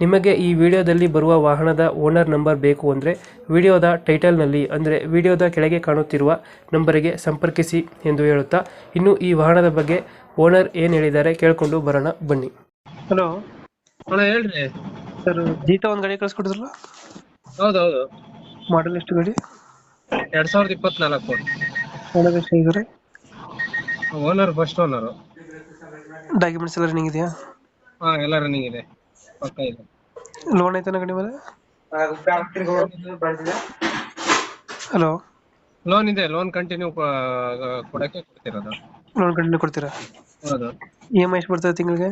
ನಿಮಗೆ ಈ ವಿಡಿಯೋದಲ್ಲಿ ಬರುವ ವಾಹನದ ಓನರ್ ನಂಬರ್ ಬೇಕು ಅಂದರೆ ವಿಡಿಯೋದ ಟೈಟಲ್ನಲ್ಲಿ ಅಂದರೆ ವಿಡಿಯೋದ ಕೆಳಗೆ ಕಾಣುತ್ತಿರುವ ನಂಬರಿಗೆ ಸಂಪರ್ಕಿಸಿ ಎಂದು ಹೇಳುತ್ತಾ ಇನ್ನು ಈ ವಾಹನದ ಬಗ್ಗೆ ಓನರ್ ಏನು ಹೇಳಿದ್ದಾರೆ ಕೇಳಿಕೊಂಡು ಬರೋಣ ಬನ್ನಿ. ಹಲೋ ಅಣ್ಣ ಹೇಳ್ರಿ. ಸರ್ ಜೀತ ಒಂದು ಗಾಡಿ ಕಳಿಸ್ಕೊಟ್ಟಿದ್ರಲ್ಲ? ಹೌದೌದು. ಮಾಡಲ್ ಎಷ್ಟು ಗಾಡಿ? ಎರಡ್ ಸಾವಿರದ ಇಪ್ಪತ್ನಾಲ್ಕು. ಓನರ್ ಎಷ್ಟು ಇದ್ದಾರೆ ಓನರ್ ಫಸ್ಟ್ ಓನರು ಡಾಕ್ಯುಮೆಂಟ್ಸ್ ಎಲ್ಲ ರನ್ನಿಂಗ್ ಇದೆಯಾ? ಹಾ ಎಲ್ಲ ರನ್ನಿಂಗ್ ಇದೆ. ಪಕ್ಕ ಇದೆ. ಲೋನ್ ಐತನ ಗಾಡಿ ಮೇಲೆ? ಹಲೋ? ಲೋನ್ ಇದೆ ಲೋನ್ ಕಂಟಿನ್ಯೂ ಕೊಡಕ್ಕೆ ಕೊಡ್ತೀರಾ ಲೋನ್ ಕಂಟಿನ್ಯೂ ಕೊಡ್ತೀರಾ? ಹೌದು. ಇ ಎಂ ಐ ಎಷ್ಟು ಬರ್ತದೆ ತಿಂಗಳಿಗೆ?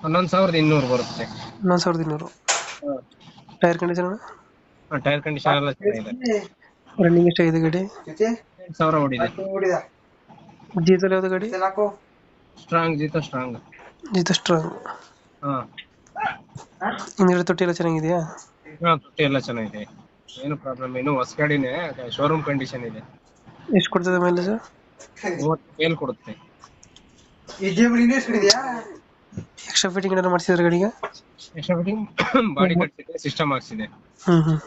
ಹನ್ನೊಂದು ಸಾವಿರದ ಇನ್ನೂರು ಬರುತ್ತೆ. ಹನ್ನೊಂದು ಸಾವಿರದ ಇನ್ನೂರು. ಟೈರ್ ಕಂಡೀಷನ್ ಟೈರ್ ಕಂಡೀಷನ್ ಎಲ್ಲ ಚೆನ್ನಾಗಿದೆ. ರನ್ನಿಂಗ್ ಎಷ್ಟಾಗಿದೆ ಗಾಡಿ? ಎಂಟು ಸಾವಿರ ಓಡಿದೆ. ಜೀತಲ್ಲಿ ಯಾವ್ದು ಗಾಡಿ? ಸ್ಟ್ರಾಂಗ್ ಜೀತ ಸ್ಟ್ರಾಂಗ್ ಜೀತ ಸ್ಟ್ರಾಂಗ್ ಹಾ. ಹಿಂದ್ಗಡೆ ತೊಟ್ಟಿ ಎಲ್ಲ ಚೆನ್ನಾಗಿದೆಯಾ? ಹಾ ತೊಟ್ಟಿ ಎಲ್ಲ ಚೆನ್ನಾಗಿದೆ. ಏನು ಪ್ರಾಬ್ಲಮ್ ಏನು? ಹೊಸ ಗಾಡಿನೇ ಶೋರೂಮ್ ಕಂಡೀಷನ್ ಇದೆ. ಎಷ್ಟು ಕೊಡ್ತದೆ ಮೈಲೇಜ್ ಮೂವತ್ತು ಮೇಲ್ ಕೊಡುತ್ತೆ. ಎಕ್ಸ್ಟ್ರಾ ಫಿಟ್ಟಿಂಗ್ ಏನಾದ್ರು ಮಾಡಿಸಿದ್ರೆ ಗಾಡಿಗೆ? ಎಕ್ಸ್ಟ್ರಾ ಫಿಟ್ಟಿಂಗ್ ಬಾಡಿ ಕಟ್ಸಿದೆ ಸಿಸ್ಟಮ್ ಹಾಕ್ಸಿದೆ. ಹ್ಮ್ ಹ್ಮ್.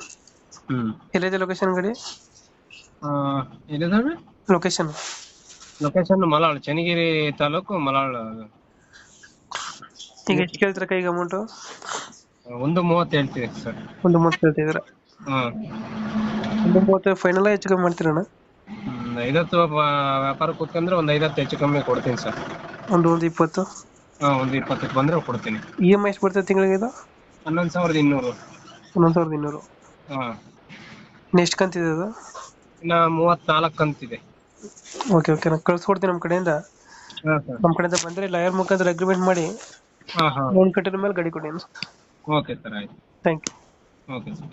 ಹ್ಮ್. ಎಲ್ಲಿದೆ ಲೊಕೇಶನ್ ಗಾಡಿ? ಎಲ್ಲಿದಾವೆ ಲೊಕೇಶನ್ ಲೊಕೇಶನ್ ಮಲಾಳ್ ಚನ್ನಗಿರಿ ತಾಲೂಕು ಮಲಾಳ್. ಈಗ ಎಷ್ಟು ಕೇಳ್ತಾರೆ ಕೈಗೆ ಅಮೌಂಟು ಒಂದು ಮೂವತ್ತು ಹೇಳ್ತೀವಿ ಸರ್. ಒಂದು ಮೂವತ್ತು ಹೇಳ್ತಿದ್ರ ಹಾ. ಒಂದು ಮೂವತ್ತು ಫೈನಲ್ ಹೆಚ್ಚು ಕಮ್ಮಿ ಮಾಡ್ತೀರಣ್ಣ? ಹ್ಮ್, ಐವತ್ತು ವ್ಯಾಪ- ವ್ಯಾಪಾರ ಕೂತ್ಕೊಂಡ್ರೆ ಒಂದು ಐವತ್ತು ಹೆಚ್ಚು ಕಮ್ಮಿ ಕೊಡ್ತೀನಿ ಸರ್. ಒಂದು ಒಂದು ಇಪ್ಪತ್ತು? ಹಾಂ ಒಂದು ಇಪ್ಪತ್ತಕ್ಕೆ ಬಂದ್ರೆ ಕೊಡ್ತೀನಿ. ಇ ಎಂ ಐ ಎಷ್ಟು ಬರ್ತದೆ ತಿಂಗಳಿಗೆ ಇದು? ಹನ್ನೊಂದು ಸಾವಿರದ ಇನ್ನೂರು. ಹನ್ನೊಂದು ಸಾವಿರದ ಇನ್ನೂರು. ಹಾ. ನೆಕ್ಸ್ಟ್ ಕಂತಿದೆ ಅದು? ಇನ್ನು ಮೂವತ್ತ್ನಾಲ್ಕು ಅಂತಿದೆ ಓಕೆ ಓಕೆ ನಾನು ಕಳ್ಸ್ಕೊಡ್ತೀನಿ ನಮ್ಮ ಕಡೆಯಿಂದ. ಹಾಂ ಸರ್. ನಮ್ಮ ಕಡೆಯಿಂದ ಬಂದರೆ ಲಾಯರ್ ಮುಖಾಂತರ ಅಗ್ರಿಮೆಂಟ್ ಮಾಡಿ ಹಾಂ ಹಾಂ. ಲೋನ್ ಕಟ್ಟಿದ ಮೇಲೆ ಗಾಡಿ ಕೊಡಿ ಓಕೆ ಸರ್ ಆಯ್ತು ಥ್ಯಾಂಕ್ ಯು ಓಕೆ ಸರ್